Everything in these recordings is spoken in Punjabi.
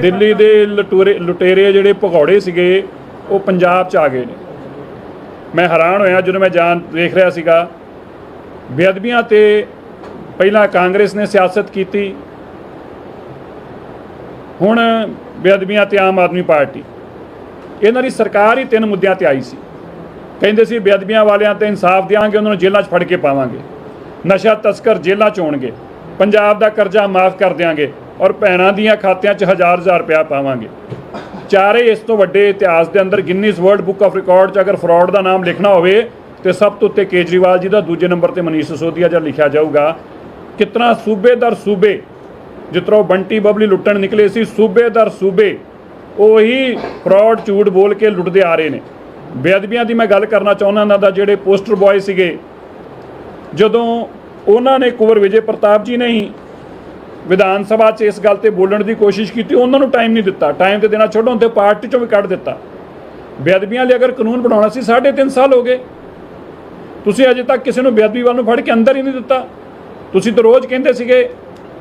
ਦਿੱਲੀ ਦੇ ਲਟੂਰੇ ਲੁਟੇਰੇ ਜਿਹੜੇ ਭਗੌੜੇ ਸੀਗੇ, ਉਹ ਪੰਜਾਬ ਚ ਆ ਗਏ ਨੇ। ਮੈਂ ਹੈਰਾਨ ਹੋਇਆ ਜਦੋਂ ਮੈਂ ਜਾਣ ਦੇਖ ਰਿਹਾ ਸੀਗਾ। ਬੇਅਦਬੀਆਂ ਤੇ ਪਹਿਲਾਂ ਕਾਂਗਰਸ ਨੇ ਸਿਆਸਤ ਕੀਤੀ। ਹੁਣ ਬੇਅਦਬੀਆਂ ਤੇ ਆਮ ਆਦਮੀ ਪਾਰਟੀ। ਇਹਨਾਂ ਦੀ ਸਰਕਾਰ ਹੀ ਤਿੰਨ ਮੁੱਦਿਆਂ ਤੇ ਆਈ ਸੀ। ਕਹਿੰਦੇ ਸੀ, ਬੇਅਦਬੀਆਂ ਵਾਲਿਆਂ ਤੇ ਇਨਸਾਫ ਦਿਆਂਗੇ, ਉਹਨਾਂ ਨੂੰ ਜੇਲ੍ਹਾਂ 'ਚ ਫੜ ਕੇ ਪਾਵਾਂਗੇ। ਨਸ਼ਾ ਤਸਕਰ ਜੇਲ੍ਹਾਂ 'ਚ ਹੋਣਗੇ। ਪੰਜਾਬ ਦਾ ਕਰਜ਼ਾ ਮਾਫ ਕਰ ਦਿਆਂਗੇ। ਔਰ ਭੈਣਾਂ ਦੀਆਂ ਖਾਤਿਆਂ 'ਚ ਹਜ਼ਾਰ ਹਜ਼ਾਰ ਰੁਪਇਆ ਪਾਵਾਂਗੇ। ਚਾਰੇ ਇਸ ਤੋਂ ਵੱਡੇ ਇਤਿਹਾਸ ਦੇ ਅੰਦਰ Guinness world book of record 'ਚ ਅਗਰ ਫਰਾਡ ਦਾ ਨਾਮ ਲਿਖਣਾ ਹੋਵੇ, ਤੇ ਸਭ ਤੋਂ ਉੱਤੇ ਕੇਜਰੀਵਾਲ ਜੀ ਦਾ ਦੂਜੇ ਨੰਬਰ ਤੇ ਮਨੀਸ਼ ਸਿਸੋਦੀਆ ਜਦ ਲਿਖਿਆ ਜਾਊਗਾ। ਕਿਤਨਾ ਸੂਬੇਦਾਰ ਸੂਬੇ ਜਿਸ ਤਰ੍ਹਾਂ ਉਹ ਬੰਟੀ ਬਬਲੀ ਲੁੱਟਣ ਨਿਕਲੇ ਸੀ ਸੂਬੇਦਾਰ ਸੂਬੇ, ਉਹੀ ਫਰਾਡ ਝੂਠ ਬੋਲ ਕੇ ਲੁੱਟਦੇ ਆ ਰਹੇ ਨੇ। ਬੇਅਦਬੀਆਂ ਦੀ ਮੈਂ ਗੱਲ ਕਰਨਾ ਚਾਹੁੰਦਾ ਇਹਨਾਂ ਦਾ, ਜਿਹੜੇ ਪੋਸਟਰ ਬॉय ਸੀਗੇ, ਜਦੋਂ ਉਹਨਾਂ ਨੇ ਕੁਵਰ ਵਿਜੇ ਪ੍ਰਤਾਪ ਜੀ ਨੇ ਹੀ ਵਿਧਾਨ ਸਭਾ 'ਚ ਇਸ ਗੱਲ ਤੇ ਬੋਲਣ ਦੀ ਕੋਸ਼ਿਸ਼ ਕੀਤੀ, ਉਹਨਾਂ ਨੂੰ ਟਾਈਮ ਨਹੀਂ ਦਿੱਤਾ। ਟਾਈਮ ਤੇ ਦੇਣਾ ਛੱਡੋ ਤੇ ਪਾਰਟੀ 'ਚੋਂ ਵੀ ਕੱਢ ਦਿੱਤਾ। ਬੇਅਦਬੀਆਂ ਲਈ ਅਗਰ ਕਾਨੂੰਨ ਬਣਾਉਣਾ ਸੀ 3.5 ਸਾਲ ਹੋ ਗਏ। ਤੁਸੀਂ ਅਜੇ ਤੱਕ ਕਿਸੇ ਨੂੰ ਬੇਅਦਬੀ ਵੱਲ ਨੂੰ ਫੜ ਕੇ ਅੰਦਰ ਹੀ ਨਹੀਂ ਦਿੱਤਾ। ਤੁਸੀਂ ਤਾਂ ਰੋਜ਼ ਕਹਿੰਦੇ ਸੀਗੇ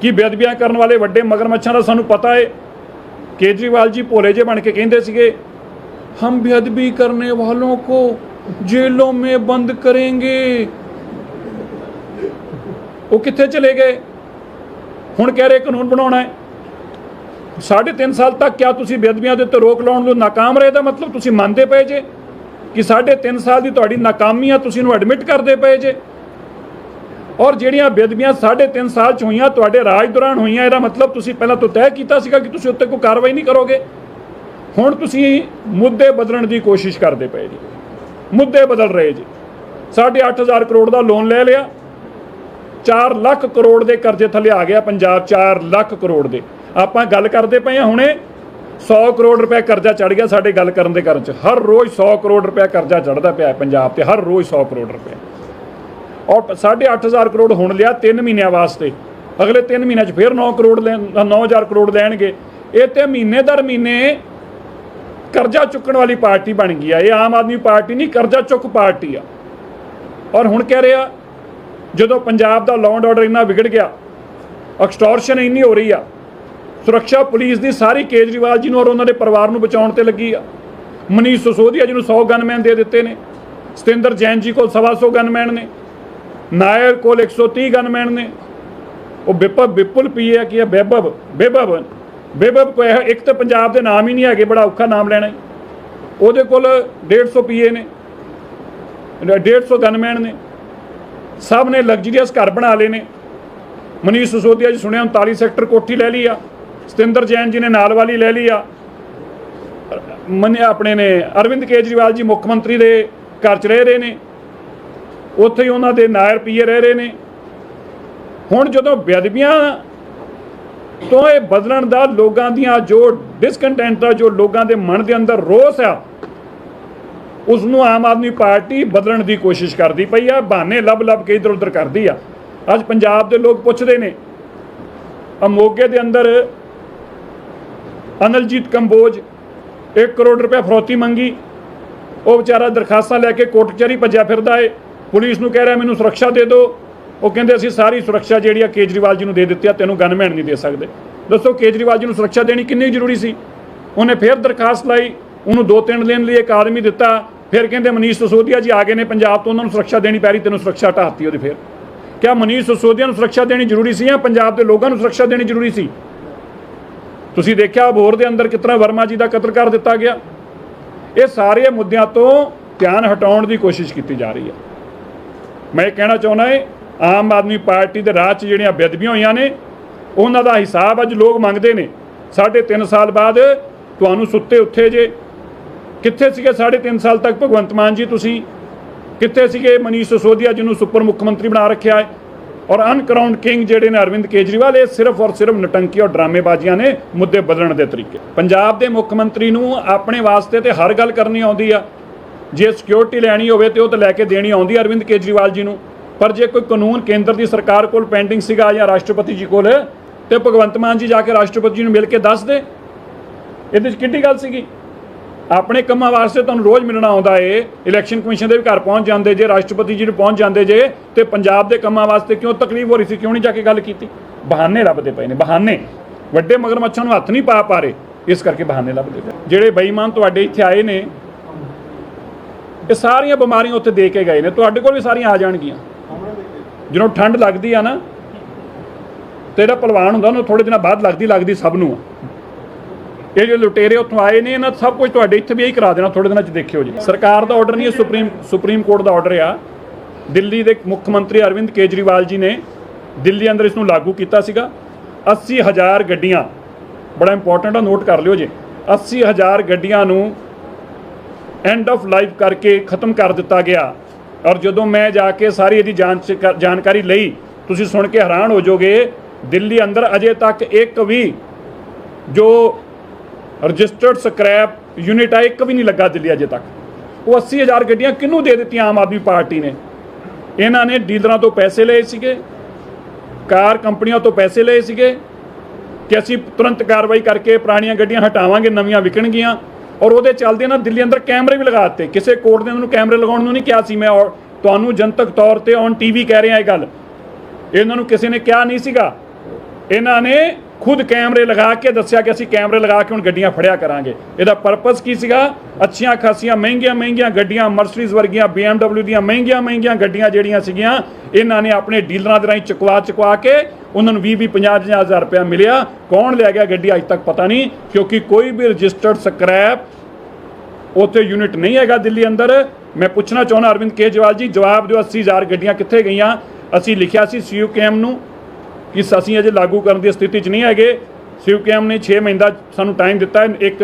ਕਿ ਬੇਅਦਬੀਆਂ ਕਰਨ ਵਾਲੇ ਵੱਡੇ ਮਗਰਮੱਛਾਂ ਦਾ ਸਾਨੂੰ ਪਤਾ ਹੈ ਕੇਜਰੀਵਾਲ ਜੀ ਭੋਲੇ ਜੇ ਬਣ ਕੇ ਕਹਿੰਦੇ ਸੀਗੇ, ਹਮ ਬੇਅਦਬੀ ਕਰਨੇ ਵਾਲੋਂ ਕੋ ਜੇਲੋਂ ਮੇ ਬੰਦ ਕਰਾਂਗੇ। ਉਹ ਕਿੱਥੇ ਚਲੇ ਗਏ? ਹੁਣ ਕਹਿ ਰਹੇ ਕਾਨੂੰਨ ਬਣਾਉਣਾ ਹੈ। ਸਾਢੇ ਤਿੰਨ ਸਾਲ ਤੱਕ ਕਿਆ ਤੁਸੀਂ ਬੇਅਦਬੀਆਂ ਦੇ ਉੱਤੇ ਰੋਕ ਲਾਉਣ ਨੂੰ ਨਾਕਾਮ ਰਹੇ? ਦਾ ਮਤਲਬ ਤੁਸੀਂ ਮੰਨਦੇ ਪਏ ਜੇ ਕਿ ਸਾਢੇ ਤਿੰਨ ਸਾਲ ਦੀ ਤੁਹਾਡੀ ਨਾਕਾਮੀਆਂ ਤੁਸੀਂ ਨੂੰ ਐਡਮਿਟ ਕਰਦੇ ਪਏ ਜੇ। ਔਰ ਜਿਹੜੀਆਂ ਬੇਅਦਬੀਆਂ ਸਾਢੇ ਤਿੰਨ ਸਾਲ ਚ ਹੋਈਆਂ, ਤੁਹਾਡੇ ਰਾਜ ਦੌਰਾਨ ਹੋਈਆਂ, ਇਹਦਾ ਮਤਲਬ ਤੁਸੀਂ ਪਹਿਲਾਂ ਤੋਂ ਤੈਅ ਕੀਤਾ ਸੀਗਾ ਕਿ ਤੁਸੀਂ ਉੱਤੇ ਕੋਈ ਕਾਰਵਾਈ ਨਹੀਂ ਕਰੋਗੇ। ਹੁਣ ਤੁਸੀਂ ਮੁੱਦੇ ਬਦਲਣ ਦੀ ਕੋਸ਼ਿਸ਼ ਕਰਦੇ ਪਏ ਜੀ। ਮੁੱਦੇ ਬਦਲ ਰਹੇ ਜੀ। ਸਾਢੇ ਅੱਠ ਹਜ਼ਾਰ ਕਰੋੜ ਦਾ ਲੋਨ ਲੈ ਲਿਆ। 4 ਲੱਖ ਕਰੋੜ ਦੇ ਕਰਜ਼ੇ ਥੱਲੇ ਆ ਗਿਆ ਪੰਜਾਬ 4 ਲੱਖ ਕਰੋੜ ਦੇ। ਆਪਾਂ ਗੱਲ ਕਰਦੇ ਪਏ ਹਾਂ ਹੁਣੇ 100 ਕਰੋੜ ਰੁਪਏ ਕਰਜ਼ਾ ਚੜ ਗਿਆ ਸਾਡੇ ਗੱਲ ਕਰਨ ਦੇ ਕਾਰਨ ਚ। ਹਰ ਰੋਜ਼ 100 ਕਰੋੜ ਰੁਪਏ ਕਰਜ਼ਾ ਚੜਦਾ ਪਿਆ ਪੰਜਾਬ ਤੇ, ਹਰ ਰੋਜ਼ 100 ਕਰੋੜ ਰੁਪਏ। ਔਰ 8500 ਕਰੋੜ ਹੁਣ ਲਿਆ 3 ਮਹੀਨਿਆਂ ਵਾਸਤੇ। ਅਗਲੇ 3 ਮਹੀਨਿਆਂ 'ਚ ਫਿਰ 9 ਕਰੋੜ ਲੈਣ 9000 ਕਰੋੜ ਲੈਣਗੇ। ਇਹ ਤੇ ਮਹੀਨੇ ਦਰ ਮਹੀਨੇ ਕਰਜ਼ਾ ਚੁੱਕਣ ਵਾਲੀ ਪਾਰਟੀ ਬਣ ਗਈ ਆ। ਇਹ ਆਮ ਆਦਮੀ ਪਾਰਟੀ ਨਹੀਂ, ਕਰਜ਼ਾ ਚੁੱਕ ਪਾਰਟੀ ਆ। ਔਰ ਹੁਣ ਕਹਿ ਰਿਹਾ ਜਦੋਂ ਪੰਜਾਬ ਦਾ ਲਾਅ ਐਂਡ ਆਰਡਰ ਇੰਨਾ ਵਿਗੜ ਗਿਆ ਐਕਸਟੋਰਸ਼ਨ ਇੰਨੀ ਹੋ ਰਹੀ ਆ, ਸੁਰੱਖਿਆ ਪੁਲਿਸ ਦੀ ਸਾਰੀ ਕੇਜਰੀਵਾਲ ਜੀ ਨੂੰ ਔਰ ਉਹਨਾਂ ਦੇ ਪਰਿਵਾਰ ਨੂੰ ਬਚਾਉਣ ਤੇ ਲੱਗੀ ਆ। ਮਨੀਸ਼ ਸਸੋਦੀਆ ਜੀ ਨੂੰ 100 ਗਨਮੈਨ ਦੇ ਦਿੱਤੇ ਨੇ, ਸਤਿੰਦਰ ਜੈਨ ਜੀ ਕੋਲ 125 ਗਨਮੈਨ ਨੇ, ਨਾਇਰ ਕੋਲ 130 ਗਨਮੈਨ ਨੇ। ਉਹ ਬਿਪਬ ਵਿਪੁਲ ਪੀਏ ਕੀ ਹੈ ਬੇਬਬ ਬੇਬਬ ਬੇਬਬ ਕੋਈ ਇੱਕ ਤਾਂ ਪੰਜਾਬ ਦੇ ਨਾਮ ਹੀ ਨਹੀਂ ਹੈਗੇ, ਬੜਾ ਔਖਾ ਨਾਮ ਲੈਣਾ ਉਹਦੇ ਕੋਲ 150 ਪੀਏ ਨੇ 150 ਗਨਮੈਨ ਨੇ। ਸਭ ਨੇ ਲਗਜ਼ਰੀਅਸ ਘਰ ਬਣਾ ਲਏ ਨੇ। ਮਨੀਸ਼ ਸਸੋਦੀਆ ਜੀ ਸੁਣਿਆ 39 ਸੈਕਟਰ ਕੋਠੀ ਲੈ ਲਈ ਆ। ਸਤਿੰਦਰ ਜੈਨ ਜੀ ਨੇ ਨਾਲ ਵਾਲੀ ਲੈ ਲਈ ਆ। ਮਨ ਆਪਣੇ ਨੇ ਅਰਵਿੰਦ ਕੇਜਰੀਵਾਲ ਜੀ ਮੁੱਖ ਮੰਤਰੀ ਦੇ ਘਰ 'ਚ ਰਹਿ ਰਹੇ ਨੇ। ਉੱਥੇ ਹੀ ਉਹਨਾਂ ਦੇ ਨਾਇਰ ਪੀਏ ਰਹਿ ਰਹੇ ਨੇ। ਹੁਣ ਜਦੋਂ ਬੇਅਦਬੀਆਂ ਤੋਂ ਇਹ ਬਦਲਣ ਦਾ ਲੋਕਾਂ ਦੀਆਂ ਜੋ ਡਿਸਕੰਟੈਂਟ ਆ, ਜੋ ਲੋਕਾਂ ਦੇ ਮਨ ਦੇ ਅੰਦਰ ਰੋਸ ਆ ਉਸ ਨੂੰ ਆਮ ਆਦਮੀ ਪਾਰਟੀ ਬਦਲਣ ਦੀ ਕੋਸ਼ਿਸ਼ ਕਰਦੀ ਪਈ ਆ, ਬਹਾਨੇ ਲੱਭ ਲੱਭ ਕੇ ਇਧਰ ਉਧਰ ਕਰਦੀ ਆ। ਅੱਜ ਪੰਜਾਬ ਦੇ ਲੋਕ ਪੁੱਛਦੇ ਨੇ, ਆ ਦੇ ਅੰਦਰ ਅਨਲਜੀਤ ਕੰਬੋਜ 1 ਕਰੋੜ ਰੁਪਏ ਫਰੋਤੀ ਮੰਗੀ, ਉਹ ਵਿਚਾਰਾ ਦਰਖਾਸਤਾਂ ਲੈ ਕੇ ਕੋਰਟ ਕਚਹਿਰੀ ਭੱਜਿਆ ਫਿਰਦਾ ਏ। ਪੁਲਿਸ ਨੂੰ ਕਹਿ ਰਿਹਾ, ਮੈਨੂੰ ਸੁਰੱਖਿਆ ਦੇ ਦਿਓ। ਉਹ ਕਹਿੰਦੇ, ਅਸੀਂ ਸਾਰੀ ਸੁਰੱਖਿਆ ਜਿਹੜੀ ਆ ਕੇਜਰੀਵਾਲ ਜੀ ਨੂੰ ਦੇ ਦਿੱਤੀ ਆ, ਤੈਨੂੰ ਗਨਮੈਨ ਨਹੀਂ ਦੇ ਸਕਦੇ। ਦੱਸੋ, ਕੇਜਰੀਵਾਲ ਜੀ ਨੂੰ ਸੁਰੱਖਿਆ ਦੇਣੀ ਕਿੰਨੀ ਜ਼ਰੂਰੀ ਸੀ? ਉਹਨੇ ਫਿਰ ਦਰਖਾਸਤ ਲਾਈ, ਉਹਨੂੰ ਦੋ ਤਿੰਨ ਦਿਨ ਲਈ ਇੱਕ ਆਦਮੀ ਦਿੱਤਾ। ਫਿਰ ਕਹਿੰਦੇ, ਮਨੀਸ਼ ਸਸੋਦੀਆ ਜੀ ਆ ਗਏ ਨੇ ਪੰਜਾਬ ਤੋਂ, ਉਹਨਾਂ ਨੂੰ ਸੁਰੱਖਿਆ ਦੇਣੀ ਪੈ ਰਹੀ, ਤੈਨੂੰ ਸੁਰੱਖਿਆ ਹਟਾਤੀ ਉਹਦੀ ਫਿਰ। ਕਿਆ ਮਨੀਸ਼ ਸਸੋਦੀਆ ਨੂੰ ਸੁਰੱਖਿਆ ਦੇਣੀ ਜ਼ਰੂਰੀ ਸੀ ਜਾਂ ਪੰਜਾਬ ਦੇ ਲੋਕਾਂ ਨੂੰ ਸੁਰੱਖਿਆ ਦੇਣੀ ਜ਼ਰੂਰੀ ਸੀ? ਤੁਸੀਂ ਦੇਖਿਆ ਅਬੋਹਰ ਦੇ ਅੰਦਰ ਕਿਤਨਾ ਵਰਮਾ ਜੀ ਦਾ ਕਤਲ ਕਰ ਦਿੱਤਾ ਗਿਆ। ਇਹ ਸਾਰੇ ਮੁੱਦਿਆਂ ਤੋਂ ਧਿਆਨ ਹਟਾਉਣ ਦੀ ਕੋਸ਼ਿਸ਼ ਕੀਤੀ ਜਾ ਰਹੀ ਹੈ। ਮੈਂ ਇਹ ਕਹਿਣਾ ਚਾਹੁੰਦਾ ਹੈ, ਆਮ ਆਦਮੀ ਪਾਰਟੀ ਦੇ ਰਾਜ 'ਚ ਜਿਹੜੀਆਂ ਬੇਅਦਬੀਆਂ ਹੋਈਆਂ ਨੇ, ਉਹਨਾਂ ਦਾ ਹਿਸਾਬ ਅੱਜ ਲੋਕ ਮੰਗਦੇ ਨੇ। ਸਾਢੇ ਤਿੰਨ ਸਾਲ ਬਾਅਦ ਤੁਹਾਨੂੰ ਸੁੱਤੇ ਉੱਥੇ ਜੇ। ਕਿੱਥੇ ਸੀਗੇ? ਸਾਢੇ ਤਿੰਨ ਸਾਲ ਤੱਕ ਭਗਵੰਤ ਮਾਨ ਜੀ ਤੁਸੀਂ ਕਿੱਥੇ ਸੀਗੇ? ਮਨੀਸ਼ ਸਿਸੋਦੀਆ ਜੀ ਨੂੰ ਸੁਪਰ ਮੁੱਖ ਮੰਤਰੀ ਬਣਾ ਰੱਖਿਆ ਹੈ। ਔਰ ਅਨਕਰਾਊਂਡ ਕਿੰਗ ਜਿਹੜੇ ਨੇ ਅਰਵਿੰਦ ਕੇਜਰੀਵਾਲ, ਇਹ ਸਿਰਫ ਔਰ ਸਿਰਫ ਨਟੰਕੀ ਔਰ ਡਰਾਮੇਬਾਜ਼ੀਆਂ ਨੇ ਮੁੱਦੇ ਬਦਲਣ ਦੇ ਤਰੀਕੇ। ਪੰਜਾਬ ਦੇ ਮੁੱਖ ਮੰਤਰੀ ਨੂੰ ਆਪਣੇ ਵਾਸਤੇ ਤੇ ਹਰ ਗੱਲ ਕਰਨੀ ਆਉਂਦੀ ਆ। ਜੇ ਸਿਕਿਉਰਿਟੀ ਲੈਣੀ ਹੋਵੇ ਤੇ ਉਹ ਤਾਂ ਲੈ ਕੇ ਦੇਣੀ ਆਉਂਦੀ ਅਰਵਿੰਦ ਕੇਜਰੀਵਾਲ ਜੀ ਨੂੰ। ਪਰ ਜੇ ਕੋਈ ਕਾਨੂੰਨ ਕੇਂਦਰ ਦੀ ਸਰਕਾਰ ਕੋਲ ਪੈਂਡਿੰਗ ਸੀਗਾ ਜਾਂ ਰਾਸ਼ਟਰਪਤੀ ਜੀ ਕੋਲ, ਤੇ ਭਗਵੰਤ ਮਾਨ ਜੀ ਜਾ ਕੇ ਰਾਸ਼ਟਰਪਤੀ ਜੀ ਨੂੰ ਮਿਲ ਕੇ ਦੱਸ ਦੇ। ਇਹਦੇ ਵਿੱਚ ਕਿੱਡੀ ਗੱਲ ਸੀਗੀ? ਆਪਣੇ ਕੰਮਾਂ ਵਾਸਤੇ ਤੁਹਾਨੂੰ ਰੋਜ਼ ਮਿਲਣਾ ਆਉਂਦਾ ਏ। ਇਲੈਕਸ਼ਨ ਕਮਿਸ਼ਨ ਦੇ ਵੀ ਘਰ ਪਹੁੰਚ ਜਾਂਦੇ ਜੇ, ਰਾਸ਼ਟਰਪਤੀ ਜੀ ਨੂੰ ਪਹੁੰਚ ਜਾਂਦੇ ਜੇ, ਤੇ ਪੰਜਾਬ ਦੇ ਕੰਮਾਂ ਵਾਸਤੇ ਕਿਉਂ ਤਕਲੀਫ ਹੋ ਰਹੀ ਸੀ, ਕਿਉਂ ਨਹੀਂ ਜਾ ਕੇ ਗੱਲ ਕੀਤੀ? ਬਹਾਨੇ ਲੱਭਦੇ ਪਏ ਨੇ, ਬਹਾਨੇ। ਵੱਡੇ ਮਗਰਮੱਛਾਂ ਨੂੰ ਹੱਥ ਨਹੀਂ ਪਾ ਪਾ ਰਹੇ, ਇਸ ਕਰਕੇ ਬਹਾਨੇ ਲੱਭਦੇ ਪਏ ਜਿਹੜੇ ਬੇਈਮਾਨ ਤੁਹਾਡੇ ਇੱਥੇ ਆਏ ਨੇ, ਇਹ ਸਾਰੀਆਂ ਬਿਮਾਰੀਆਂ ਉੱਥੇ ਦੇ ਕੇ ਗਏ ਨੇ, ਤੁਹਾਡੇ ਕੋਲ ਵੀ ਸਾਰੀਆਂ ਆ ਜਾਣਗੀਆਂ। ਜਦੋਂ ਠੰਡ ਲੱਗਦੀ ਆ ਨਾ, ਤੇ ਜਿਹੜਾ ਪਹਿਲਵਾਨ ਹੁੰਦਾ ਉਹਨੂੰ ਥੋੜੇ ਦਿਨਾਂ ਬਾਅਦ ਲੱਗਦੀ ਲੱਗਦੀ ਸਭ ਨੂੰ। ਇਹ ਜੋ ਲੁਟੇਰੇ ਉੱਥੋਂ ਆਏ ਨੇ, ਇਹਨਾਂ ਸਭ ਕੁਝ ਤੁਹਾਡੇ ਇੱਥੇ ਵੀ ਇਹੀ ਕਰਾ ਦੇਣਾ ਥੋੜੇ ਦਿਨਾਂ ਚ ਦੇਖਿਓ ਜੀ। ਸਰਕਾਰ ਦਾ ਆਰਡਰ ਨਹੀਂ ਹੈ ਸੁਪਰੀਮ ਸੁਪਰੀਮ ਕੋਰਟ ਦਾ ਆਰਡਰ ਆ। ਦਿੱਲੀ ਦੇ ਮੁੱਖ ਮੰਤਰੀ ਅਰਵਿੰਦ ਕੇਜਰੀਵਾਲ ਜੀ ਨੇ ਦਿੱਲੀ ਅੰਦਰ ਇਸ ਨੂੰ ਲਾਗੂ ਕੀਤਾ ਸੀਗਾ। 80000 ਗੱਡੀਆਂ, ਬੜਾ ਇੰਪੋਰਟੈਂਟ ਆ ਨੋਟ ਕਰ ਲਿਓ ਜੀ। 80000 ਗੱਡੀਆਂ ਨੂੰ ਐਂਡ ਆਫ ਲਾਈਫ ਕਰਕੇ ਖਤਮ ਕਰ ਦਿੱਤਾ ਗਿਆ। ਔਰ ਜਦੋਂ ਮੈਂ ਜਾ ਕੇ ਸਾਰੀ ਇਹਦੀ ਜਾਂਚ ਕਰ- ਜਾਣਕਾਰੀ ਲਈ, ਤੁਸੀਂ ਸੁਣ ਕੇ ਹੈਰਾਨ ਹੋ ਜਾਓਗੇ, ਦਿੱਲੀ ਅੰਦਰ ਅਜੇ ਤੱਕ ਇੱਕ ਵੀ ਜੋ ਰਜਿਸਟਰਡ ਸਕ੍ਰੈਪ ਯੂਨਿਟ ਆ, ਇੱਕ ਵੀ ਨਹੀਂ ਲੱਗਾ ਦਿੱਲੀ ਅਜੇ ਤੱਕ। ਉਹ 80000 ਗੱਡੀਆਂ ਕਿਹਨੂੰ ਦੇ ਦਿੱਤੀਆਂ ਆਮ ਆਦਮੀ ਪਾਰਟੀ ਨੇ? ਇਹਨਾਂ ਨੇ ਡੀਲਰਾਂ ਤੋਂ ਪੈਸੇ ਲਏ ਸੀਗੇ, ਕਾਰ ਕੰਪਨੀਆਂ ਤੋਂ ਪੈਸੇ ਲਏ ਸੀਗੇ ਕਿ ਅਸੀਂ ਤੁਰੰਤ ਕਾਰਵਾਈ ਕਰਕੇ ਪੁਰਾਣੀਆਂ ਗੱਡੀਆਂ ਹਟਾਵਾਂਗੇ, ਨਵੀਆਂ ਵਿਕਣਗੀਆਂ। ਔਰ ਉਹਦੇ ਚੱਲਦੇ ਨਾ ਦਿੱਲੀ ਅੰਦਰ ਕੈਮਰੇ ਵੀ ਲਗਾ ਦਿੱਤੇ। ਕਿਸੇ ਕੋਰਟ ਨੇ ਉਹਨੂੰ ਕੈਮਰੇ ਲਗਾਉਣ ਨੂੰ ਨਹੀਂ ਕਿਹਾ ਸੀ। ਮੈਂ ਔਰ ਤੁਹਾਨੂੰ ਜਨਤਕ ਤੌਰ ਤੇ ਔਨ ਟੀਵੀ ਕਹਿ ਰਿਹਾ ਇਹ ਗੱਲ। ਇਹਨਾਂ ਨੂੰ ਕਿਸੇ ਨੇ ਕਿਹਾ ਨਹੀਂ ਸੀਗਾ। ਇਹਨਾਂ ਨੇ ਖੁਦ ਕੈਮਰੇ ਲਗਾ ਕੇ ਦੱਸਿਆ ਕਿ ਅਸੀਂ ਕੈਮਰੇ ਲਗਾ ਕੇ ਹੁਣ ਗੱਡੀਆਂ ਫੜਿਆ ਕਰਾਂਗੇ। ਇਹਦਾ ਪਰਪਸ ਕੀ ਸੀਗਾ? ਅੱਛੀਆਂ ਖਾਸੀਆਂ ਮਹਿੰਗੀਆਂ ਮਹਿੰਗੀਆਂ ਗੱਡੀਆਂ ਮਰਸੀਡੀਜ਼ ਵਰਗੀਆਂ, BMW ਦੀਆਂ ਮਹਿੰਗੀਆਂ ਮਹਿੰਗੀਆਂ ਗੱਡੀਆਂ ਜਿਹੜੀਆਂ ਸੀਗੀਆਂ, ਇਹਨਾਂ ਨੇ ਆਪਣੇ ਡੀਲਰਾਂ ਦੇ ਰਾਹੀਂ ਚੁਕਵਾ ਚੁਕਵਾ ਕੇ ਉਹਨਾਂ ਨੂੰ 20 20 50 ਹਜ਼ਾਰ ਰੁਪਇਆ ਮਿਲਿਆ। ਕੌਣ ਲੈ ਗਿਆ ਗੱਡੀ ਅੱਜ ਤੱਕ ਪਤਾ ਨਹੀਂ, ਕਿਉਂਕਿ ਕੋਈ ਵੀ ਰਜਿਸਟਰਡ ਸਕ੍ਰੈਪ ਉੱਥੇ ਯੂਨਿਟ ਨਹੀਂ ਹੈਗਾ ਦਿੱਲੀ ਅੰਦਰ। ਮੈਂ ਪੁੱਛਣਾ ਚਾਹੁੰਦਾ ਅਰਵਿੰਦ ਕੇਜਰੀਵਾਲ ਜੀ, ਜਵਾਬ ਦਿਓ 80000 ਗੱਡੀਆਂ ਕਿੱਥੇ ਗਈਆਂ? ਅਸੀਂ ਲਿਖਿਆ ਸੀ ਸੀਯੂਕੇਐਮ ਨੂੰ। ਇਸ ਅਸੀਂ ਅਜੇ ਲਾਗੂ ਕਰਨ ਦੀ ਸਥਿਤੀ 'ਚ ਨਹੀਂ ਹੈਗੇ। ਸੀਯੂਕੇਐਮ ਨੇ 6 ਮਹੀਨਾ ਸਾਨੂੰ ਟਾਈਮ ਦਿੱਤਾ ਹੈ। 1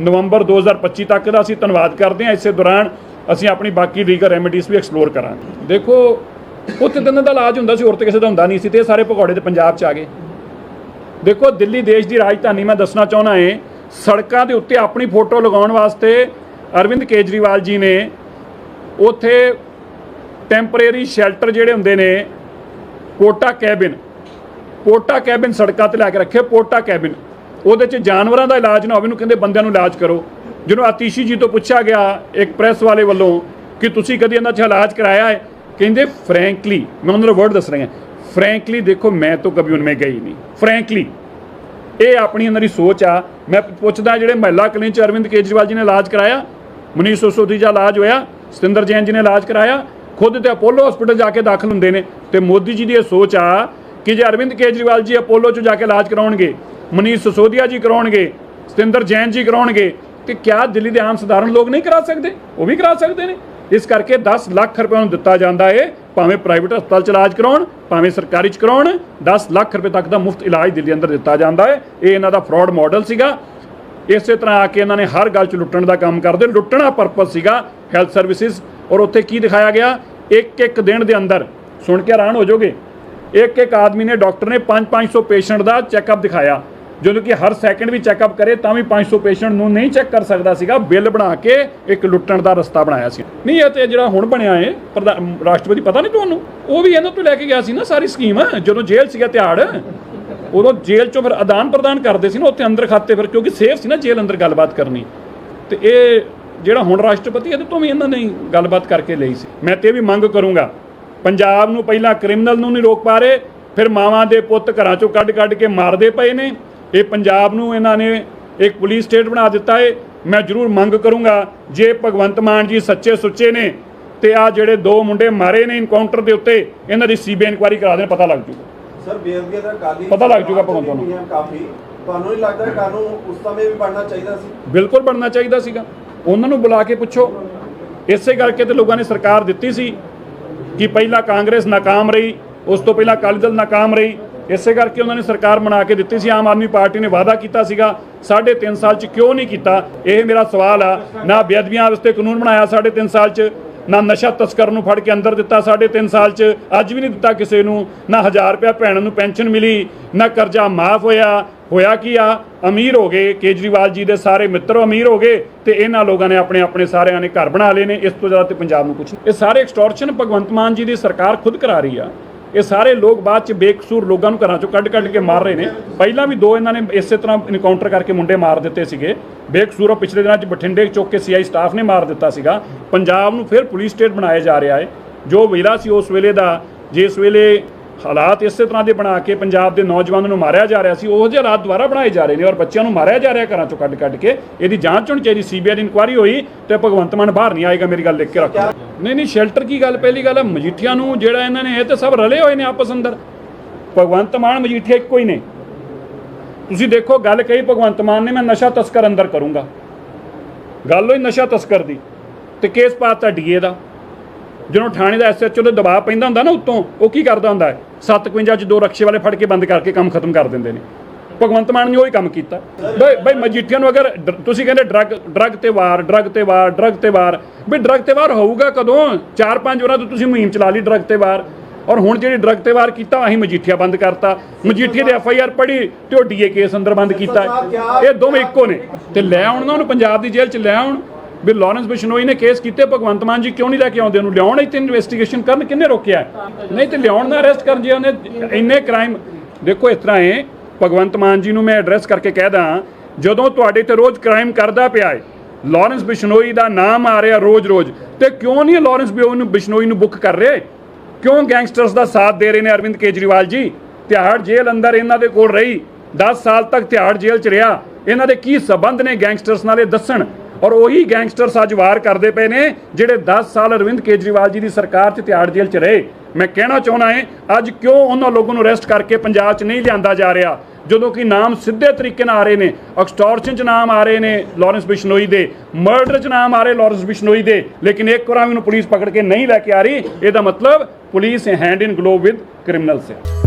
ਨਵੰਬਰ 2025 ਤੱਕ ਦਾ ਅਸੀਂ ਧੰਨਵਾਦ ਕਰਦੇ ਹਾਂ। ਇਸੇ ਦੌਰਾਨ ਅਸੀਂ ਆਪਣੀ ਬਾਕੀ ਲੀਗਲ ਰੈਮੇਡੀਜ਼ ਵੀ ਐਕਸਪਲੋਰ ਕਰਾਂਗੇ। ਦੇਖੋ, ਉੱਥੇ ਦਿਨ ਦਾ ਇਲਾਜ ਹੁੰਦਾ ਸੀ, ਹੋਰ ਤੇ ਕਿਸੇ ਦਾ ਹੁੰਦਾ ਨਹੀਂ ਸੀ ਤੇ ਸਾਰੇ ਭਗੌੜੇ ਤੇ ਪੰਜਾਬ 'ਚ ਆ ਗਏ। ਦੇਖੋ, ਦਿੱਲੀ ਦੇਸ਼ ਦੀ ਰਾਜਧਾਨੀ ਮੈਂ ਦੱਸਣਾ ਚਾਹੁੰਦਾ ਏ ਸੜਕਾਂ ਦੇ ਉੱਤੇ ਆਪਣੀ ਫੋਟੋ ਲਗਾਉਣ ਵਾਸਤੇ ਅਰਵਿੰਦ ਕੇਜਰੀਵਾਲ ਜੀ ਨੇ ਉੱਥੇ ਟੈਂਪਰੇਰੀ ਸ਼ੈਲਟਰ ਜਿਹੜੇ ਹੁੰਦੇ ਨੇ, ਕੋਟਾ ਕੈਬਿਨ ਪੋਟਾ ਕੈਬਿਨ ਸੜਕਾਂ ਤੇ ਲਾ ਕੇ ਰੱਖੇ, ਪੋਟਾ ਕੈਬਿਨ। ਉਹਦੇ 'ਚ ਜਾਨਵਰਾਂ ਦਾ ਇਲਾਜ ਨਾ ਹੋਵੇ ਨੂੰ ਕਹਿੰਦੇ ਬੰਦਿਆਂ ਨੂੰ ਇਲਾਜ ਕਰੋ। ਜਿਹਨੂੰ ਆਤੀਸ਼ੀ ਜੀ ਤੋਂ ਪੁੱਛਿਆ ਗਿਆ, ਇੱਕ ਪ੍ਰੈਸ ਵਾਲੇ ਵੱਲੋਂ, ਕਿ ਤੁਸੀਂ ਕਦੀ ਇਹਨਾਂ 'ਚ ਇਲਾਜ ਕਰਾਇਆ ਹੈ? ਕਹਿੰਦੇ ਫ੍ਰੈਂਕਲੀ ਮੈਂ ਉਹਨਾਂ ਦਾ ਵਰਡ ਦੱਸ ਰਿਹਾ ਫ੍ਰੈਂਕਲੀ ਦੇਖੋ, ਮੈਂ ਤਾਂ ਕभी ਉਨਮੇ ਗਈ ਨਹੀਂ। ਫ੍ਰੈਂਕਲੀ ਇਹ ਆਪਣੀ ਇਹਨਾਂ ਦੀ ਸੋਚ ਆ। ਮੈਂ ਪੁੱਛਦਾ ਜਿਹੜੇ ਮਹਿਲਾ ਕਲੀਨਿਕ ਚ ਅਰਵਿੰਦ ਕੇਜਰੀਵਾਲ ਜੀ ਨੇ ਇਲਾਜ ਕਰਾਇਆ, ਮਨੀਸ਼ ਸਿਸੋਦੀ ਦਾ ਇਲਾਜ ਹੋਇਆ, ਸਤਿੰਦਰ ਜੈਨ ਜੀ ਨੇ ਇਲਾਜ ਕਰਾਇਆ, ਖੁਦ ਤੇ ਅਪੋਲੋ ਹਸਪੀਟਲ ਜਾ ਕੇ ਦਾਖਲ ਹੁੰਦੇ ਨੇ। ਤੇ ਮੋਦੀ ਜੀ ਦੀ ਇਹ ਸੋਚ ਆ ਕਿ ਜੇ ਅਰਵਿੰਦ ਕੇਜਰੀਵਾਲ ਜੀ ਅਪੋਲੋ ਚ ਜਾ ਕੇ ਇਲਾਜ ਕਰਾਉਣਗੇ, ਮਨੀਸ਼ ਸਸੋਦੀਆ ਜੀ ਕਰਾਉਣਗੇ, ਸਤਿੰਦਰ ਜੈਨ ਜੀ ਕਰਾਉਣਗੇ, ਤੇ ਕਿਆ ਦਿੱਲੀ ਦੇ ਆਮ ਸਧਾਰਨ ਲੋਕ ਨਹੀਂ ਕਰਾ ਸਕਦੇ? ਉਹ ਵੀ ਕਰਾ ਸਕਦੇ ਨੇ। ਇਸ ਕਰਕੇ 10 ਲੱਖ ਰੁਪਏ ਨੂੰ ਦਿੱਤਾ ਜਾਂਦਾ ਹੈ ਭਾਵੇਂ ਪ੍ਰਾਈਵੇਟ ਹਸਪਤਾਲ ਚ ਇਲਾਜ ਕਰਾਉਣ, ਭਾਵੇਂ ਸਰਕਾਰੀ ਚ ਕਰਾਉਣ 10 ਲੱਖ ਰੁਪਏ ਤੱਕ ਦਾ ਮੁਫਤ ਇਲਾਜ ਦਿੱਲੀ ਅੰਦਰ ਦਿੱਤਾ ਜਾਂਦਾ ਹੈ ਇਹ ਇਹਨਾਂ ਦਾ ਫਰਾਡ ਮਾਡਲ ਸੀਗਾ। ਇਸੇ ਤਰ੍ਹਾਂ ਆ ਕੇ ਇਹਨਾਂ ਨੇ ਹਰ ਗੱਲ 'ਚ ਲੁੱਟਣ ਦਾ ਕੰਮ ਕਰਦੇ। ਲੁੱਟਣਾ ਪਰਪਸ ਸੀਗਾ ਹੈਲਥ ਸਰਵਿਸਿਜ਼ ਔਰ ਉੱਥੇ ਕੀ ਦਿਖਾਇਆ ਗਿਆ? ਇੱਕ ਇੱਕ ਦਿਨ ਦੇ ਅੰਦਰ, ਸੁਣ ਕੇ ਹੈਰਾਨ ਹੋ ਜਾਓਗੇ ਇੱਕ ਇੱਕ ਆਦਮੀ ਨੇ ਡਾਕਟਰ ਨੇ 5-500 ਪੇਸ਼ੈਂਟ ਦਾ ਚੈੱਕਅਪ ਦਿਖਾਇਆ। ਜਦੋਂ ਕਿ ਹਰ ਸੈਕਿੰਡ ਵੀ ਚੈੱਕਅਪ ਕਰੇ ਤਾਂ ਵੀ 500 ਪੇਸ਼ੈਂਟ ਨੂੰ ਨਹੀਂ ਚੈੱਕ ਕਰ ਸਕਦਾ ਸੀਗਾ। ਬਿੱਲ ਬਣਾ ਕੇ ਇੱਕ ਲੁੱਟਣ ਦਾ ਰਸਤਾ ਬਣਾਇਆ ਸੀ। ਨਹੀਂ, ਇਹ ਤੇ ਜਿਹੜਾ ਹੁਣ ਬਣਿਆ ਹੈ ਪ੍ਰਧਾ- ਰਾਸ਼ਟਰਪਤੀ ਪਤਾ ਨਹੀਂ ਤੁਹਾਨੂੰ? ਉਹ ਵੀ ਇਹਨਾਂ ਤੋਂ ਲੈ ਕੇ ਗਿਆ ਸੀ ਨਾ ਸਾਰੀ ਸਕੀਮ। ਜਦੋਂ ਜੇਲ੍ਹ ਸੀਗਾ ਤਿਹਾੜ ਉਦੋਂ ਜੇਲ੍ਹ ਚੋਂ ਫਿਰ ਆਦਾਨ ਪ੍ਰਦਾਨ ਕਰਦੇ ਸੀ ਨਾ, ਉੱਥੇ ਅੰਦਰ ਖਾਤੇ ਫਿਰ, ਕਿਉਂਕਿ ਸੇਫ ਸੀ ਨਾ ਜੇਲ੍ਹ ਅੰਦਰ ਗੱਲਬਾਤ ਕਰਨੀ। ਤੇ ਇਹ ਜਿਹੜਾ ਹੁਣ ਰਾਸ਼ਟਰਪਤੀ ਇਹਦੇ ਤੋਂ ਵੀ ਇਹਨਾਂ ਨੇ ਗੱਲਬਾਤ ਕਰਕੇ ਲਈ ਸੀ। ਮੈਂ ਤੇ ਇਹ ਵੀ ਮੰਗ ਕਰੂੰਗਾ ਪੰਜਾਬ ਨੂੰ ਪਹਿਲਾਂ ਕ੍ਰਿਮੀਨਲ ਨੂੰ ਨਹੀਂ ਰੋਕ ਪਾ ਰਹੇ ਫਿਰ ਮਾਵਾਂ ਦੇ ਪੁੱਤ ਘਰਾਂ ਚੋਂ ਕੱਢ ਕੱਢ ਕੇ ਮਾਰਦੇ ਪਏ ਨੇ। ਇਹ ਪੰਜਾਬ ਨੂੰ ਇਹਨਾਂ ਨੇ ਇੱਕ ਪੁਲਿਸ ਸਟੇਟ ਬਣਾ ਦਿੱਤਾ ਹੈ ਮੈਂ ਜ਼ਰੂਰ ਮੰਗ ਕਰੂੰਗਾ ਜੇ ਭਗਵੰਤ ਮਾਨ ਜੀ ਸੱਚੇ ਸੁੱਚੇ ਨੇ ਤੇ ਆ ਜਿਹੜੇ ਦੋ ਮੁੰਡੇ ਮਾਰੇ ਨੇ ਇਨਕਾਊਂਟਰ ਦੇ ਉੱਤੇ ਇਹਨਾਂ ਦੀ ਸੀਬੀਆਈ ਇਨਕੁਆਇਰੀ ਕਰਾ ਦੇਣ ਪਤਾ ਲੱਗ ਜੂਗਾ। ਸਰ ਬੇਅਦਬੀ ਦਾ ਕਾਲੀ ਪਤਾ ਲੱਗ ਜਾਊਗਾ ਭਗਵੰਤ ਨੂੰ। ਕਾਫੀ ਤੁਹਾਨੂੰ ਨਹੀਂ ਲੱਗਦਾ ਕਾਨੂੰਨ ਉਸ ਸਮੇਂ ਵੀ ਬਣਨਾ ਚਾਹੀਦਾ ਸੀ? ਬਿਲਕੁਲ ਬਣਨਾ ਚਾਹੀਦਾ ਸੀਗਾ। ਉਹਨਾਂ ਨੂੰ ਬੁਲਾ ਕੇ ਪੁੱਛੋ। ਇਸੇ ਕਰਕੇ ਤੇ ਲੋਕਾਂ ਨੇ ਸਰਕਾਰ ਦਿੱਤੀ ਸੀ। ਕਿ ਪਹਿਲਾਂ ਕਾਂਗਰਸ ਨਾਕਾਮ ਰਹੀ, ਉਸ ਤੋਂ ਪਹਿਲਾਂ ਅਕਾਲੀ ਦਲ ਨਾਕਾਮ ਰਹੀ, ਇਸੇ ਕਰਕੇ ਉਹਨਾਂ ਨੇ ਸਰਕਾਰ ਬਣਾ ਕੇ ਦਿੱਤੀ ਸੀ, ਆਮ ਆਦਮੀ ਪਾਰਟੀ ਨੇ ਵਾਅਦਾ ਕੀਤਾ ਸੀਗਾ, ਸਾਢੇ ਤਿੰਨ ਸਾਲ ਚ ਕਿਉਂ ਨਹੀਂ ਕੀਤਾ? ਇਹ ਮੇਰਾ ਸਵਾਲ ਆ, ਨਾ ਬੇਅਦਬੀਆਂ ਵਾਸਤੇ ਕਾਨੂੰਨ ਬਣਾਇਆ ਸਾਢੇ ਤਿੰਨ ਸਾਲ ਚ, ਨਾ ਨਸ਼ਾ ਤਸਕਰ ਨੂੰ ਫੜ ਕੇ ਅੰਦਰ ਦਿੱਤਾ ਸਾਢੇ ਤਿੰਨ ਸਾਲ ਚ, ਅੱਜ ਵੀ ਨਹੀਂ ਦਿੱਤਾ ਕਿਸੇ ਨੂੰ, ਨਾ 1000 ਰੁਪਇਆ ਭੈਣਾਂ ਨੂੰ ਪੈਨਸ਼ਨ ਮਿਲੀ, ਨਾ ਕਰਜ਼ਾ ਮਾਫ ਹੋਇਆ ਹੋਇਆ ਕੀ ਆ? ਅਮੀਰ ਹੋ ਗਏ, ਕੇਜਰੀਵਾਲ ਜੀ ਦੇ ਸਾਰੇ ਮਿੱਤਰ ਅਮੀਰ ਹੋ ਗਏ ਤੇ ਇਹਨਾਂ ਲੋਕਾਂ ਨੇ ਆਪਣੇ ਆਪਣੇ ਸਾਰਿਆਂ ਨੇ ਘਰ ਬਣਾ ਲਏ ਨੇ। ਇਸ ਤੋਂ ਜ਼ਿਆਦਾ ਤੇ ਪੰਜਾਬ ਨੂੰ ਕੁਝ ਇਹ ਸਾਰੇ ਐਕਸਟੋਰਸ਼ਨ ਭਗਵੰਤ ਮਾਨ ਜੀ ਦੀ ਸਰਕਾਰ ਖੁਦ ਕਰਾ ਰਹੀ ਆ। ਇਹ ਸਾਰੇ ਲੋਕ ਬਾਅਦ ਚ ਬੇਕਸੂਰ ਲੋਕਾਂ ਨੂੰ ਘਰਾਂ ਚੋਂ ਕੱਢ ਕੱਢ ਕੇ ਮਾਰ ਰਹੇ ਨੇ। ਪਹਿਲਾਂ ਵੀ ਦੋ ਇਹਨਾਂ ਨੇ ਇਸੇ ਤਰ੍ਹਾਂ ਇਨਕਾਊਂਟਰ ਕਰਕੇ ਮੁੰਡੇ ਮਾਰ ਦਿੱਤੇ ਸੀਗੇ। ਬੇਕਸੂਰ ਪਿਛਲੇ ਦਿਨਾਂ ਚ ਬਠਿੰਡੇ ਚੌਕ ਕੇ ਸੀਆਈ ਸਟਾਫ ਨੇ ਮਾਰ ਦਿੱਤਾ ਸੀਗਾ। ਪੰਜਾਬ ਨੂੰ ਫਿਰ ਪੁਲਿਸ ਸਟੇਟ ਬਣਾਇਆ ਜਾ ਰਿਹਾ ਹੈ। ਜੋ ਵੇਲਾ ਸੀ ਉਸ ਵੇਲੇ ਦਾ, ਜਿਸ ਵੇਲੇ ਹਾਲਾਤ ਇਸੇ ਤਰ੍ਹਾਂ ਦੇ ਬਣਾ ਕੇ ਪੰਜਾਬ ਦੇ ਨੌਜਵਾਨਾਂ ਨੂੰ ਮਾਰਿਆ ਜਾ ਰਿਹਾ ਸੀ, ਉਹ ਜਿਹੇ ਹਾਲਾਤ ਦੁਬਾਰਾ ਬਣਾਏ ਜਾ ਰਹੇ ਨੇ ਔਰ ਬੱਚਿਆਂ ਨੂੰ ਮਾਰਿਆ ਜਾ ਰਿਹਾ ਘਰਾਂ ਚੋਂ ਕੱਢ ਕੱਢ ਕੇ, ਇਹਦੀ ਜਾਂਚ ਹੋਣੀ ਚਾਹੀਦੀ, ਸੀਬੀਆਈ ਦੀ ਇਨਕੁਆਇਰੀ ਹੋਈ ਤੇ ਭਗਵੰਤ ਮਾਨ ਬਾਹਰ ਨਹੀਂ ਆਏਗਾ, ਮੇਰੀ ਗੱਲ ਲਿਖ ਕੇ ਰੱਖੋ ਨਹੀਂ ਨਹੀਂ, ਸ਼ੈਲਟਰ ਕੀ ਗੱਲ, ਪਹਿਲੀ ਗੱਲ ਹੈ ਮਜੀਠੀਆਂ ਨੂੰ ਜਿਹੜਾ ਇਹਨਾਂ ਨੇ, ਇਹ ਤੇ ਸਭ ਰਲੇ ਹੋਏ ਨੇ ਆਪਸ ਅੰਦਰ। ਭਗਵੰਤ ਮਾਨ ਮਜੀਠੀਆ ਇੱਕੋ ਹੀ ਨੇ। ਤੁਸੀਂ ਦੇਖੋ, ਗੱਲ ਕਹੀ ਭਗਵੰਤ ਮਾਨ ਨੇ, ਮੈਂ ਨਸ਼ਾ ਤਸਕਰ ਅੰਦਰ ਕਰੂੰਗਾ। ਗੱਲ ਹੋਈ ਨਸ਼ਾ ਤਸਕਰ ਦੀ ਤੇ ਕੇਸ ਪਾਤਾ ਡੀਏ ਦਾ। ਜਦੋਂ ਥਾਣੇ ਦਾ ਐਸਐਚਓ ਦੇ ਦਬਾਅ ਪੈਂਦਾ ਹੁੰਦਾ ਨਾ ਉੱਤੋਂ, ਉਹ ਕੀ ਕਰਦਾ ਹੁੰਦਾ ਹੈ? 57 ਚ ਦੋ ਰਕਸ਼ੇ ਵਾਲੇ ਫੜ ਕੇ ਬੰਦ ਕਰਕੇ ਕੰਮ ਖਤਮ ਕਰ ਦਿੰਦੇ ਨੇ। ਭਗਵੰਤ ਮਾਨ ਨੇ ਉਹ ਹੀ ਕੰਮ ਕੀਤਾ। ਬਈ ਬਈ ਮਜੀਠੀਆ ਨੂੰ ਅਗਰ ਡ- ਤੁਸੀਂ ਕਹਿੰਦੇ ਡਰੱਗ ਡਰੱਗ ਤੇ ਵਾਰ, ਡਰੱਗ ਤੇ ਵਾਰ, ਡਰੱਗ ਤੇ ਵਾਰ। ਵੀ ਡਰੱਗ ਤੇ ਵਾਰ ਹੋਊਗਾ ਕਦੋਂ? ਚਾਰ ਪੰਜ ਉਹਨਾਂ ਤੋਂ ਤੁਸੀਂ ਮੁਹਿੰਮ ਚਲਾ ਲਈ ਡਰੱਗ ਤੇ ਵਾਰ। ਔਰ ਹੁਣ ਜਿਹੜੀ ਡਰੱਗ ਤੇ ਵਾਰ ਕੀਤਾ ਅਸੀਂ ਮਜੀਠੀਆ ਬੰਦ ਕਰਤਾ। ਮਜੀਠੀਆ ਦੇ ਐਫ ਆਈ ਆਰ ਪੜੀ ਤੇ ਉਹ ਡੀਏ ਕੇਸ ਅੰਦਰ ਬੰਦ ਕੀਤਾ। ਇਹ ਦੋਵੇਂ ਇੱਕੋ ਨੇ। ਤੇ ਲੈ ਆਉਣ ਨਾ ਉਹਨੂੰ ਪੰਜਾਬ ਦੀ ਜੇਲ੍ਹ ਚ, ਲੈ ਆਉਣ। ਵੀ ਲਾਰੈਂਸ ਬਿਸ਼ਨੋਈ ਨੇ ਕੇਸ ਕੀਤੇ, ਭਗਵੰਤ ਮਾਨ ਜੀ ਕਿਉਂ ਨਹੀਂ ਲੈ ਕੇ ਆਉਂਦੇ? ਉਹਨੂੰ ਲਿਆਉਣ ਇੱਥੇ ਇਨਵੈਸਟੀਗੇਸ਼ਨ ਕਰਨ ਕਿੰਨੇ ਰੋਕਿਆ ਨਹੀਂ ਤੇ ਲਿਆਉਣ ਦਾ ਅਰੈਸਟ ਕਰਨ ਜੇ ਉਹਨੇ ਇੰਨੇ ਕ੍ਰਾਈਮ ਦੇਖੋ ਇਸ ਤਰ੍ਹਾਂ ਹੈ, ਭਗਵੰਤ ਮਾਨ ਜੀ ਨੂੰ ਮੈਂ ਐਡਰੈਸ ਕਰਕੇ ਕਹਿ ਦਾਂ, ਜਦੋਂ ਤੁਹਾਡੇ ਤੇ ਰੋਜ਼ ਕ੍ਰਾਈਮ ਕਰਦਾ ਪਿਆ ਹੈ, ਲਾਰੈਂਸ ਬਿਸ਼ਨੋਈ ਦਾ ਨਾਮ ਆ ਰਿਹਾ ਰੋਜ਼-ਰੋਜ਼, ਤੇ ਕਿਉਂ ਨਹੀਂ ਲਾਰੈਂਸ ਬਿਸ਼ਨੋਈ ਨੂੰ ਬੁੱਕ ਕਰ ਰਹੇ? ਕਿਉਂ ਗੈਂਗਸਟਰਸ ਦਾ ਸਾਥ ਦੇ ਰਹੇ ਨੇ ਅਰਵਿੰਦ ਕੇਜਰੀਵਾਲ ਜੀ? ਤਿਹਾੜ ਜੇਲ੍ਹ ਅੰਦਰ ਇਹਨਾਂ ਦੇ ਕੋਲ ਰਹੀ 10 ਸਾਲ ਤੱਕ ਤਿਹਾੜ ਜੇਲ੍ਹ 'ਚ ਰਿਹਾ। ਇਹਨਾਂ ਦੇ ਕੀ ਸਬੰਧ ਨੇ ਗੈਂਗਸਟਰਸ ਨਾਲ ਇਹ ਦੱਸਣ? ਔਰ ਉਹੀ ਗੈਂਗਸਟਰਸ ਅੱਜ ਵਾਰ ਕਰਦੇ ਪਏ ਨੇ, ਜਿਹੜੇ 10 ਸਾਲ ਅਰਵਿੰਦ ਕੇਜਰੀਵਾਲ ਜੀ ਦੀ ਸਰਕਾਰ 'ਚ ਤਿਹਾੜ ਜੇਲ੍ਹ 'ਚ ਰਹੇ। ਮੈਂ ਕਹਿਣਾ ਚਾਹੁੰਦਾ ਹਾਂ, ਅੱਜ ਕਿਉਂ ਉਹਨਾਂ ਲੋਕਾਂ ਨੂੰ ਅਰੈਸਟ ਕਰਕੇ ਪੰਜਾਬ 'ਚ ਨਹੀਂ ਲਿਆਂਦਾ ਜਾ ਰਿਹਾ? ਜਦੋਂ ਕਿ ਨਾਮ ਸਿੱਧੇ ਤਰੀਕੇ ਨਾਲ ਆ ਰਹੇ ਨੇ ਐਕਸਟੋਰਸ਼ਨ 'ਚ ਨਾਮ ਆ ਰਹੇ ਨੇ ਲਾਰੈਂਸ ਬਿਸ਼ਨੋਈ ਦੇ ਮਰਡਰ 'ਚ ਨਾਮ ਆ ਰਹੇ ਲਾਰੈਂਸ ਬਿਸ਼ਨੋਈ ਦੇ, ਲੇਕਿਨ ਇੱਕ ਵਾਰ ਵੀ ਉਹਨੂੰ ਪੁਲਿਸ ਪਕੜ ਕੇ ਨਹੀਂ ਲੈ ਕੇ ਆ ਰਹੀ, ਇਹਦਾ ਮਤਲਬ police hand in glove with criminals ਹੈ।